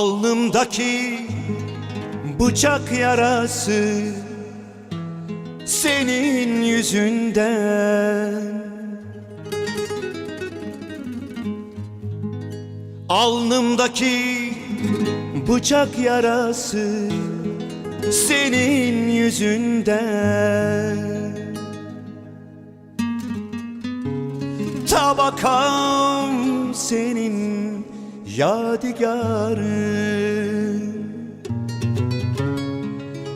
Alnımdaki bıçak yarası senin yüzünden. Alnımdaki bıçak yarası senin yüzünden. Tabakam senin yadigarın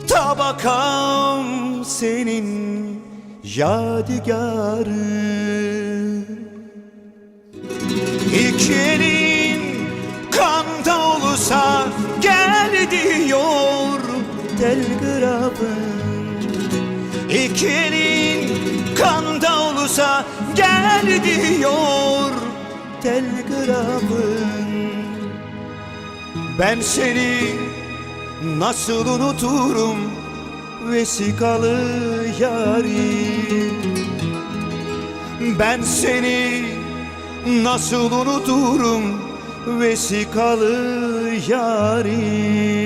Tabakam senin yadigarın İki elin kanda olursa gel diyor telgrafın İki elin kanda olursa gel diyor telgrafın Ben seni nasıl unuturum vesikalı yarim Ben seni nasıl unuturum vesikalı yarim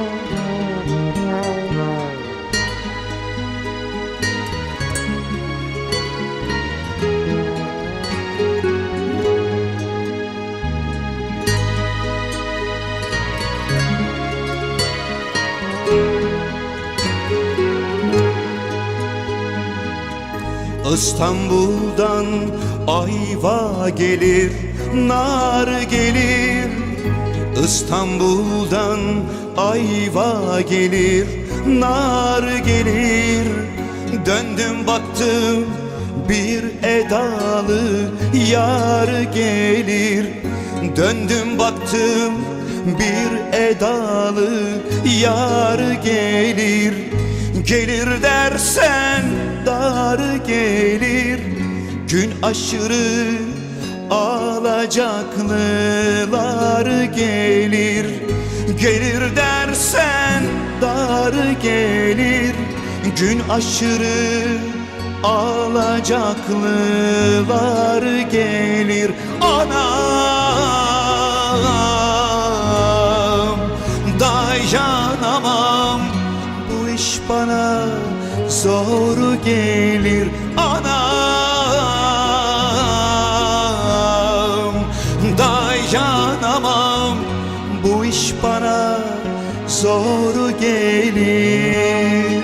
İstanbul'dan ayva gelir, nar gelir. İstanbul'dan ayva gelir, nar gelir. Döndüm baktım bir edalı yar gelir. Döndüm baktım bir edalı yar gelir Gelir dersen dar gelir. Gün aşırı alacaklılar gelir. Gelir dersen dar gelir. Gün aşırı alacaklılar gelir. Anam zor gelir anam. Dayanamam bu iş bana zor gelir